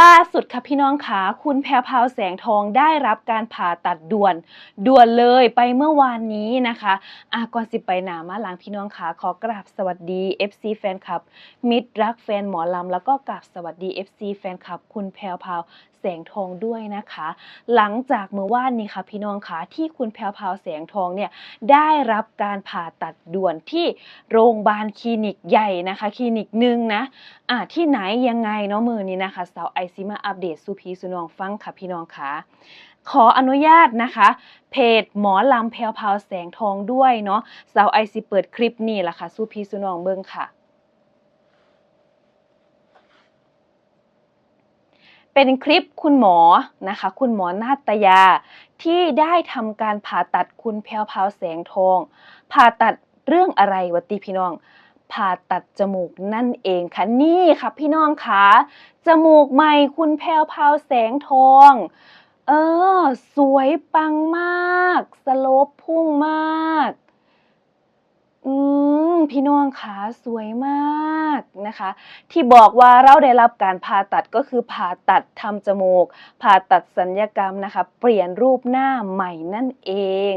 ล่าสุดค่ะพี่น้องขาคุณแพรวพาวแสงทองได้รับการผ่าตัดด่วน ด่วนเลยไปเมื่อวานนี้นะคะอาก่อนสิไปหนามาหลังพี่น้องขาขอกราบสวัสดี FC แฟนคลับ มิตรรักแฟนหมอลำแล้วก็กราบสวัสดี FC แฟนคลับ คุณแพรพาว แสงทองด้วยนะคะ หลังจากเมื่อวานนี้ค่ะพี่น้องขาที่คุณแพรวพาวแสงทองเนี่ยได้รับการผ่าตัดด่วนที่โรงพยาบาลคลินิกใหญ่นะคะคลินิกหนึ่งนะอะที่ไหนยังไงเนาะมือนี้นะคะสาวไอซิมาอัปเดตสุพีสุนองฟังค่ะพี่น้องคะขออนุญาตนะคะ เพจหมอลำแพรวพาวแสงทองด้วยเนาะสาวไอซิเปิดคลิปนี่แหละค่ะสุพีสุนองเบิ่งค่ะ เป็นคลิปคุณหมอนะคะ คุณหมอนาตยา ที่ได้ทำการผ่าตัดคุณแพรวพาวแสงทอง ผ่าตัดเรื่องอะไรวะติพี่น้อง ผ่าตัดจมูกนั่นเองค่ะนี่ค่ะพี่น้องคะจมูกใหม่คุณแพรวพาวแสงทอง เออ สวยปังมาก สโลปพุ่งมาก อืม พี่น้องคะสวยมากนะคะ ที่บอกว่าเราได้รับการผ่าตัดก็คือผ่าตัดทำจมูก ผ่าตัดสัญญกรรมนะคะ เปลี่ยนรูปหน้าใหม่นั่นเอง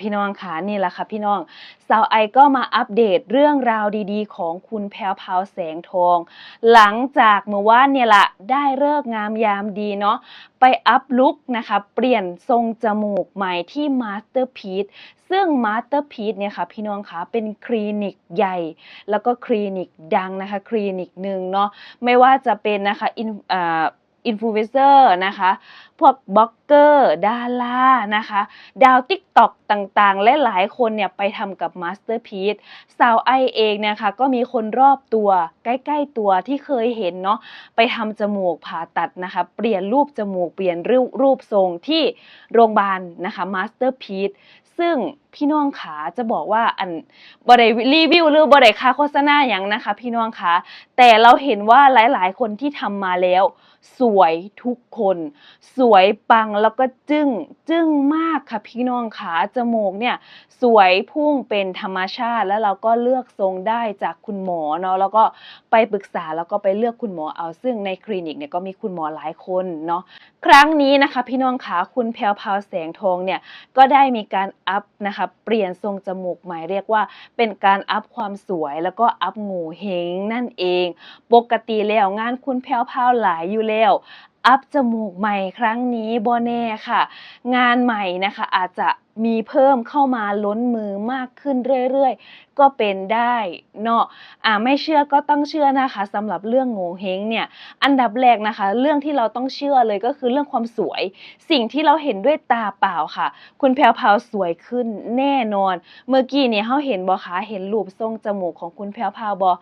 พี่น้องคะนี่แหละค่ะพี่น้องสาวไอก็มาอัปเดตเรื่องราวดีๆ ของคุณแพรวพาวแสงทอง หลังจากเมื่อวานเนี่ยละได้เลิกงามยามดีเนาะไปอัพลุกนะคะเปลี่ยนทรงจมูกใหม่ที่มาสเตอร์พี e ซึ่งมาสเตอร์พี e เนี่ยค่ะพี่น้องคะเป็นคลินิกใหญ่ แล้วก็คลินิกดังนะคะคลินิกหนึ่งเนาะไม่ว่าจะเป็นนะคะอินอ่า อินฟลูเอนเซอร์นะคะ พวกบล็อกเกอร์ดารานะคะ ดาวติ๊กต็อกต่างๆ และหลายคนเนี่ยไปทำกับมาสเตอร์พีซสาวไอเองเนี่ยค่ะก็มีคนรอบตัวใกล้ๆตัวที่เคยเห็นเนาะไปทำจมูกผ่าตัดนะคะ เปลี่ยนรูปจมูกเปลี่ยนรูปทรงที่โรงพยาบาลนะคะมาสเตอร์พีซซึ่งพี่น้องขาจะบอกว่าอันบริรีวิวหรือบริค่าโฆษณาอย่างนะคะ พี่น้องคะแต่เราเห็นว่าหลาย ๆ คนที่ทำมาแล้ว สวยทุกคน สวยปังแล้วก็จึ้งจึ้งมากค่ะพี่น้องขาจมูกเนี่ยสวยพุ่งเป็นธรรมชาติแล้วเราก็เลือกทรงได้จากคุณหมอเนาะแล้วก็ไปปรึกษาแล้วก็ไปเลือกคุณหมอเอาซึ่งในคลินิกเนี่ยก็มีคุณหมอหลายคนเนาะครั้งนี้นะคะ พี่น้องขาคุณแพรวพาวแสงทองเนี่ยก็ได้มีการอัพนะคะเปลี่ยนทรงจมูกใหม่เรียกว่า เป็นการอัพความสวยแล้วก็อัพงูเฮงนั่นเอง ปกติแล้วงานคุณแพ้วพาวหลายอยู่แล้วอัพจมูกใหม่ครั้งนี้บอแน่ค่ะ งานใหม่นะคะอาจจะ มีเพิ่มเข้ามาล้นมือมากขึ้นเรื่อยๆ ก็เป็นได้เนาะอ่าไม่เชื่อก็ต้องเชื่อนะคะสำหรับเรื่องโงเฮงเนี่ยอันดับแรกนะคะ เรื่องที่เราต้องเชื่อเลยก็คือเรื่องความสวย สิ่งที่เราเห็นด้วยตาเปล่าค่ะ คุณแพรวพาวสวยขึ้นแน่นอน เมื่อกี้เนี่ยเขาเห็นบอคะเห็นรูปทรงจมูกของคุณแพรวพาวบอ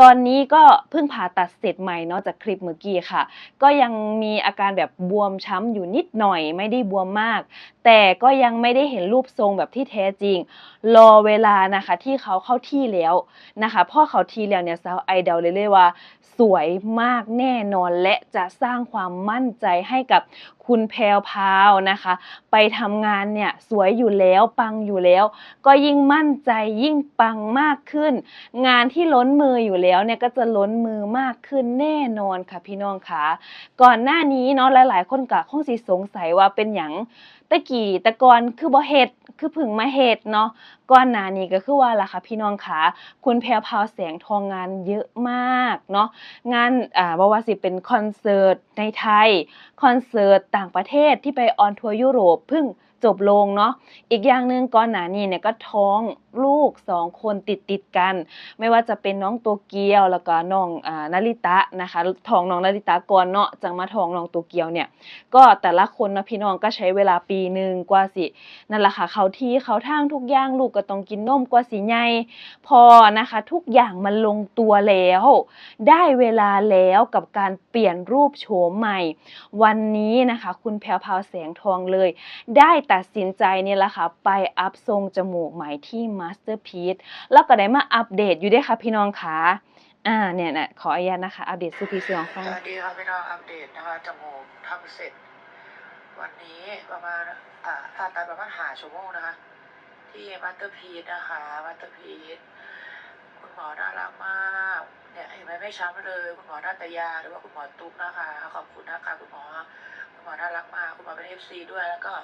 ตอนนี้ก็เพิ่งผ่าตัดเสร็จใหม่เนาะจากคลิปเมื่อกี้ค่ะ ก็ยังมีอาการแบบบวมช้ำอยู่นิดหน่อยไม่ได้บวมมาก แต่ก็ยังไม่ได้เห็นรูปทรงแบบที่แท้จริง รอเวลานะคะที่เขาเข้าที่แล้วนะคะพ่อเขาที่แล้วเนี่ยสาวไอเดาเลยเลยว่า สวยมากแน่นอนและจะสร้างความมั่นใจให้กับคุณแพรวพาวนะคะ ไปทำงานเนี่ยสวยอยู่แล้วปังอยู่แล้ว ก็ยิ่งมั่นใจยิ่งปังมากขึ้น งานที่ล้นมืออยู่แล้วเนี่ยก็จะล้นมือมากขึ้นแน่นอนค่ะพี่น้องคะก่อนหน้านี้เนาะหลาย ๆ คนก็คงสิสงสัยว่าเป็นหยังะกี้ตะกอนคือบ่เฮ็ดคือเพึ่งมาเฮ็ดเนาะก่อนหน้านี้ก็คือว่าล่ะค่ะพี่น้องคะคุณแพรวพาวแสงทองงานเยอะมากเนาะงานอ่าบ่ว่าสิเป็นคอนเสิร์ตในไทย คอนเสิร์ตต่างประเทศที่ไปออนทัวร์ยุโรปเพิ่งจบลงเนาะอีกอย่างหนึ่งก่อนหน้านี้เนี่ยก็ท้องลูกสองคนติดติดกัน ไม่ว่าจะเป็นน้องโตเกียวแล้วก็น้องอ่านาริตะนะคะท้องน้องนาริตะก่อนเนาะจังมาท้องน้องโตเกียวเนี่ยก็แต่ละคนนะพี่น้องก็ใช้เวลาปีหนึ่งกว่าสินั่นแหละค่ะเขาที่เขาทางทุกอย่างลูกก็ต้องกินนมกว่าสิใหญ่พอนะคะ ทุกอย่างมันลงตัวแล้ว ได้เวลาแล้วกับการเปลี่ยนรูปโฉมใหม่ วันนี้นะคะ คุณแพรวพาวแสงทองเลย ได้ตัดสินใจเนี่ยแหละค่ะไปอัพทรงจมูกใหม่ที่ Masterpiece แล้วก็ได้มาอัปเดตอยู่ด้วยค่ะพี่น้องค่ะอ่าเนี่ยนะขออนุญาตนะคะ อัปเดตสุพีเสียงฟังสวัสดีครับพี่น้องอัปเดตนะคะจมูกทำเสร็จ วันนี้ประมาณอ่าผ่าตัดประมาณหาชั่วโมงนะคะ ที่มาสเตอร์พีซนะคะมาสเตอร์พีซคุณหมอน่ารักมากเนี่ยเห็นไหมไม่ช้ำเลย คุณหมอนาตยาหรือว่าคุณหมอตุ๊กนะคะ ขอบคุณนะคะคุณหมอ หมอน่ารักมากคุณหมอเป็นเอฟซีด้วย แล้วก็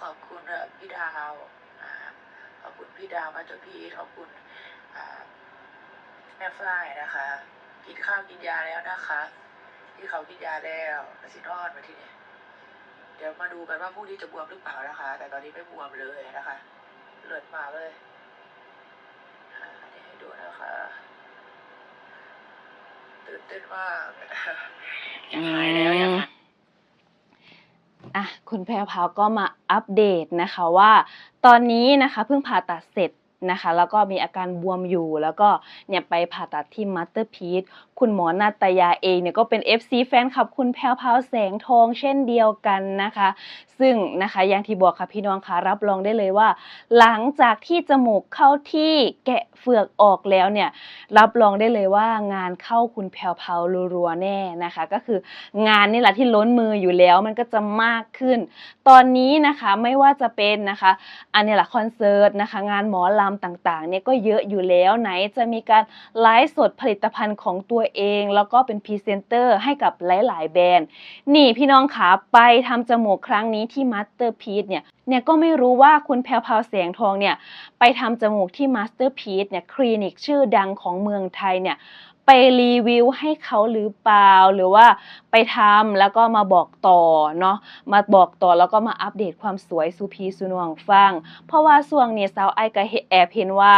ขอบคุณพี่ดาวขอบคุณพี่ดาวมาจพีขอบคุณแม่ฝ้ายนะคะ กินข้าวกินยาแล้วนะคะ ที่เขากินยาแล้วแล้วสินอนมาทีนี้เดี๋ยวมาดูกันว่าพรุ่งนี้จะบวมหรือเปล่านะคะ แต่ตอนนี้ไม่บวมเลยนะคะ เลือดมาเลยอันนี้ให้ดูนะคะตื่นเต้นมากยาหายแล้วอยากหาย อะ คุณแพรพาวก็มาอัปเดตนะคะว่า ตอนนี้นะคะเพิ่งผ่าตัดเสร็จนะคะ แล้วก็มีอาการบวมอยู่แล้วก็เนี่ยไปผ่าตัดที่มัตเตอร์พีท คุณหมอนาตยาเองเนี่ยก็เป็น FC แฟนคลับคุณแพรวพาวแสงทองเช่นเดียวกันนะคะ ซึ่งนะคะอย่างที่บอกค่ะพี่น้องคะรับรองได้เลยว่า หลังจากที่จมูกเข้าที่แกะเฟือกออกแล้วเนี่ยรับรองได้เลยว่างานเข้าคุณแพรวพาวรัวๆแน่นะคะ ก็คืองานนี่แหละที่ล้นมืออยู่แล้วมันก็จะมากขึ้น ตอนนี้นะคะไม่ว่าจะเป็นนะคะ อันนี้แหละคอนเสิร์ตนะคะ งานหมอลำต่างๆเนี่ยก็เยอะอยู่แล้วไหนจะมีการไลฟ์สดผลิตภัณฑ์ของตัวเอง แล้วก็เป็นพรีเซนเตอร์ให้กับหลาย ๆ แบรนด์ นี่พี่น้องขาไปทำจมูกครั้งนี้ที่มาสเตอร์พีซเนี่ยเนี่ยก็ไม่รู้ว่าคุณแพรวพาวแสงทองเนี่ยไปทำจมูกที่มาสเตอร์พีซเนี่ยคลินิกชื่อดังของเมืองไทยเนี่ย ไปรีวิวให้เขาหรือเปล่า หรือว่าไปทำแล้วก็มาบอกต่อเนาะมาบอกต่อแล้วก็มาอัปเดตความสวยสุพีสุนวงฟัง เพราะว่าช่วงนี้สาวไอก็แอบเห็นว่า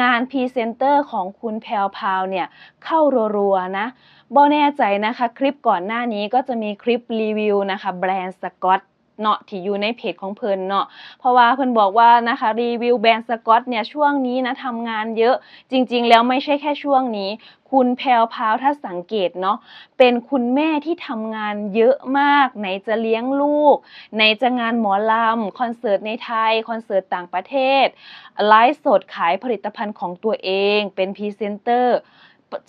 งานพรีเซนเตอร์ของคุณแพรวพาวเนี่ยเข้ารัวๆนะบ่แน่ใจนะคะ คลิปก่อนหน้านี้ก็จะมีคลิปรีวิวนะคะแบรนด์สกอต เนาะที่อยู่ในเพจของเพิ่นเนาะเพราะว่าเพิ่นบอกว่านะคะรีวิวแบรนด์สกอตเนี่ยช่วงนี้นะทำงานเยอะจริง ๆ แล้วไม่ใช่แค่ช่วงนี้ คุณแพรวพาวถ้าสังเกตเนาะเป็นคุณแม่ที่ทำงานเยอะมาก ไหนจะเลี้ยงลูก ไหนจะงานหมอลำคอนเสิร์ตในไทย คอนเสิร์ตต่างประเทศไลฟ์สดขายผลิตภัณฑ์ของตัวเอง เป็นพรีเซนเตอร์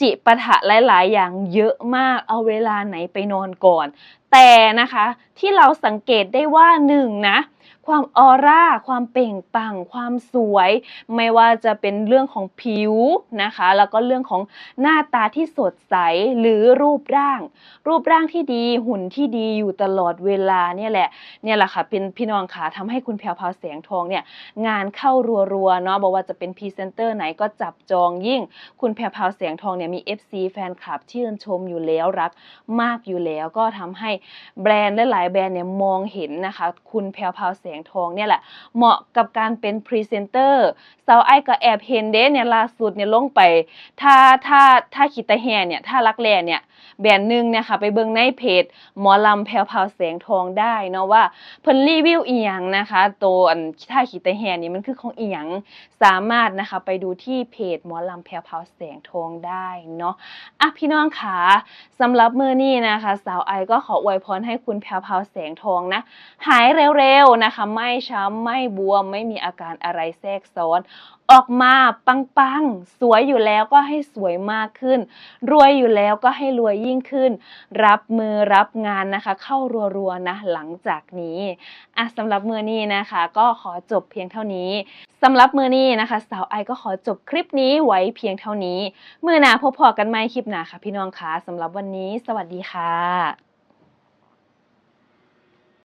จิปะทะหลาย ๆ อย่างเยอะมาก เอาเวลาไหนไปนอนก่อนแต่นะคะที่เราสังเกตได้ว่าหนึ่งนะความออร่า ความเปล่งปลั่ง ความสวย ไม่ว่าจะเป็นเรื่องของผิวนะคะ แล้วก็เรื่องของหน้าตาที่สดใส หรือรูปร่าง รูปร่างที่ดี หุ่นที่ดีอยู่ตลอดเวลาเนี่ยแหละ เนี่ยแหละค่ะ เป็นพี่น้องค่ะทำให้คุณแพรวพราวแสงทองเนี่ย งานเข้ารัวๆ เนาะบอกว่าจะเป็นพรีเซนเตอร์ไหนก็จับจองยิ่ง คุณแพรวพราวแสงทองเนี่ยมี FC แฟนคลับที่ชื่นชมอยู่แล้วรักมากอยู่แล้ว ก็ทำให้แบรนด์หลายๆแบรนด์เนี่ยมองเห็นนะคะ คุณแพรวพราวแสงทองเนี่ยแหละ เหมาะกับการเป็นพรีเซนเตอร์สาวไอ้ก็แอบเห็นเด้เนี่ยล่าสุดเนี่ยลงไป ถ้าถ้าถ้าขีดตะแฮเนี่ยถ้ารักแลเนี่ยแบรนด์หนึ่งเนี่ยค่ะไปเบิ่งในเพจหมอลำแพรวพราวแสงทองได้เนาะว่าเพิ่นรีวิวอีหยังนะคะตัวอันถ้าขีดตะแฮนี่มันคือของอีหยังสามารถนะคะไปดูที่เพจหมอลำแพรวพราวแสงทองได้เนาะอะพี่น้องขาสำหรับมือนี้นะคะ สาวไอก็ขออวยพรให้คุณแพรวพาวแสงทองนะ หายเร็วๆนะคะ ไม่ช้ำไม่บวม ไม่มีอาการอะไรแทรกซ้อน ออกมาปังๆ สวยอยู่แล้วก็ให้สวยมากขึ้น รวยอยู่แล้วก็ให้รวยยิ่งขึ้น รับมือรับงานนะคะ เข้ารัวๆนะหลังจากนี้อะสำหรับมือนี้นะคะ ก็ขอจบเพียงเท่านี้สำหรับมือนี้นะคะ สาวไอก็ขอจบคลิปนี้ไว้เพียงเท่านี้ เมื่อหน้าพบพอกันใหม่คลิปหน้าค่ะพี่น้องคะสำหรับวันนี้ สวัสดีค่ะ